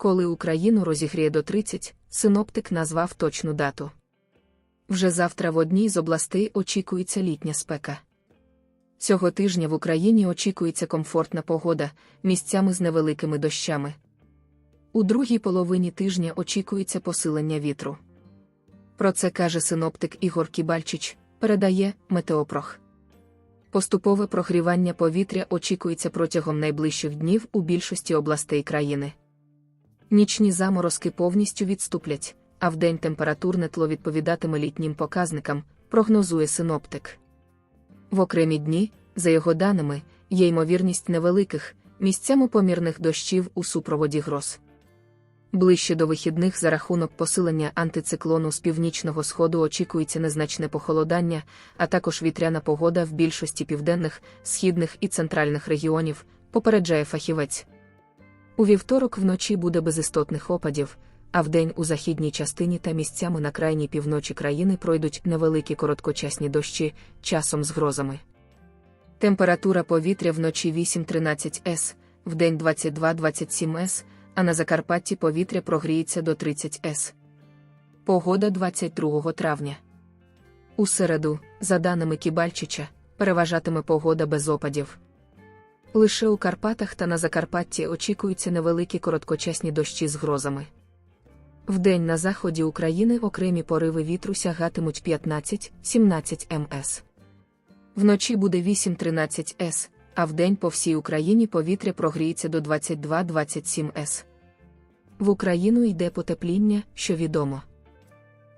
Коли Україну розігріє до 30, синоптик назвав точну дату. Вже завтра в одній з областей очікується літня спека. Цього тижня в Україні очікується комфортна погода, місцями з невеликими дощами. У другій половині тижня очікується посилення вітру. Про це каже синоптик Ігор Кібальчич, передає Метеопрох. Поступове прогрівання повітря очікується протягом найближчих днів у більшості областей країни. Нічні заморозки повністю відступлять, а вдень температурне тло відповідатиме літнім показникам, прогнозує синоптик. В окремі дні, за його даними, є ймовірність невеликих, місцями помірних дощів у супроводі гроз. Ближче до вихідних за рахунок посилення антициклону з північного сходу очікується незначне похолодання, а також вітряна погода в більшості південних, східних і центральних регіонів, попереджає фахівець. У вівторок вночі буде без істотних опадів, а вдень у західній частині та місцями на крайній півночі країни пройдуть невеликі короткочасні дощі, часом з грозами. Температура повітря вночі 8-13 С, вдень 22-27 С, а на Закарпатті повітря прогріється до 30 С. Погода 22 травня. У середу, за даними Кібальчича, переважатиме погода без опадів. Лише у Карпатах та на Закарпатті очікуються невеликі короткочасні дощі з грозами. Вдень на заході України окремі пориви вітру сягатимуть 15-17 МС. Вночі буде 8-13 С, а вдень по всій Україні повітря прогріється до 22-27 С. В Україну йде потепління, що відомо.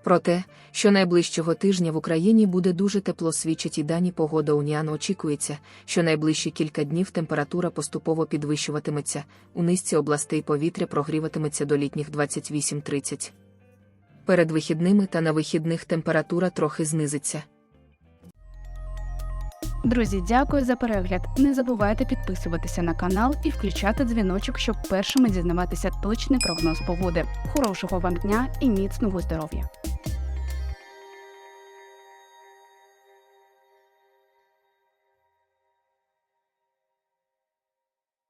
Про те, що найближчого тижня в Україні буде дуже тепло свідчить і дані погода Уніан очікується, що найближчі кілька днів температура поступово підвищуватиметься, у низці областей повітря прогріватиметься до літніх 28-30. Перед вихідними та на вихідних температура трохи знизиться. Друзі, дякую за перегляд. Не забувайте підписуватися на канал і включати дзвіночок, щоб першими дізнаватися точний прогноз погоди. Хорошого вам дня і міцного здоров'я!